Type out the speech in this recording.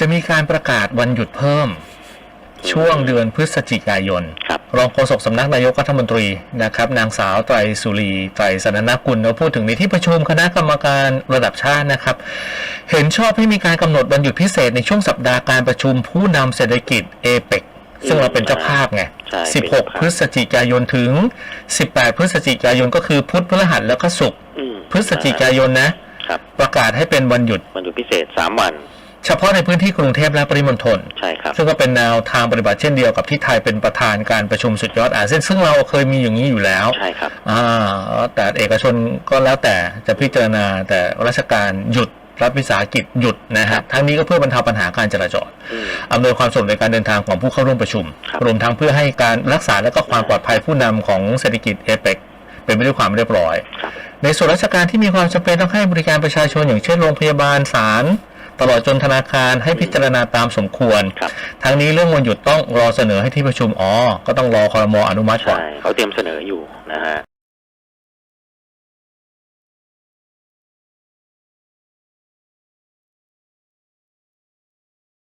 จะมีการประกาศวันหยุดเพิ่มช่วงเดือนพฤศจิกายนครับรองโฆษกสำนักนายกรัฐมนตรีนะครับ นางสาวไตรสุรีไตรสนนกุลเราพูดถึงในที่ประชุมคณะกรรมการระดับชาตินะครับ เห็นชอบให้มีการกำหนดวันหยุดพิเศษในช่วงสัปดาห์การประชุมผู้นำเศรษฐกิจเอเปกซึ่งเราเป็นเจ้าภาพไงใช่เป็นเจ้าภาพ16 พฤศจิกายนถึง 18 พฤศจิกายนก็คือพุธพฤหัสแล้วก็ศุกร์อืมพฤศจิกายนนะครับประกาศให้เป็นวันหยุดวันหยุดพิเศษสามวัน เฉพาะในพื้นที่กรุงเทพและปริมณฑลใช่ครับซึ่งก็เป็นแนวทางปฏิบัติเช่นเดียวกับที่ไทยเป็นประธานการประชุมสุดยอดอาเซียนซึ่งเราเคยมีอย่างนี้อยู่แล้วใช่ครับอ่าแต่เอกชนก็แล้วแต่จะพิจารณาแต่ราชการหยุดรัฐวิสาหกิจหยุดนะครัฮะบทั้งนี้ก็เพื่อบรรเทาปัญหาการจราจรอืมอำนวยความสะดวกในการเดินทางของผู้เข้าร่วมประชุมครับรวมทั้งเพื่อให้การรักษาและก็ความปลอดภัยผู้นำของเศรษฐกิจเอเปกเป็นไปด้วยความเรียบร้อยครับในส่วนราชการที่มีความจำเป็นต้องให้บริการประชาชนอย่างเช่นโรงพยาบาลศาล ตลอดจนธนาคารให้พิจารณาตามสมควร ครับ ทั้งนี้เรื่องวันหยุดต้องรอเสนอให้ที่ประชุมอ๋อก็ต้องรอคอรมออนุมัติก่อใช่นเขาเตรียมเสนออยู่นะฮะ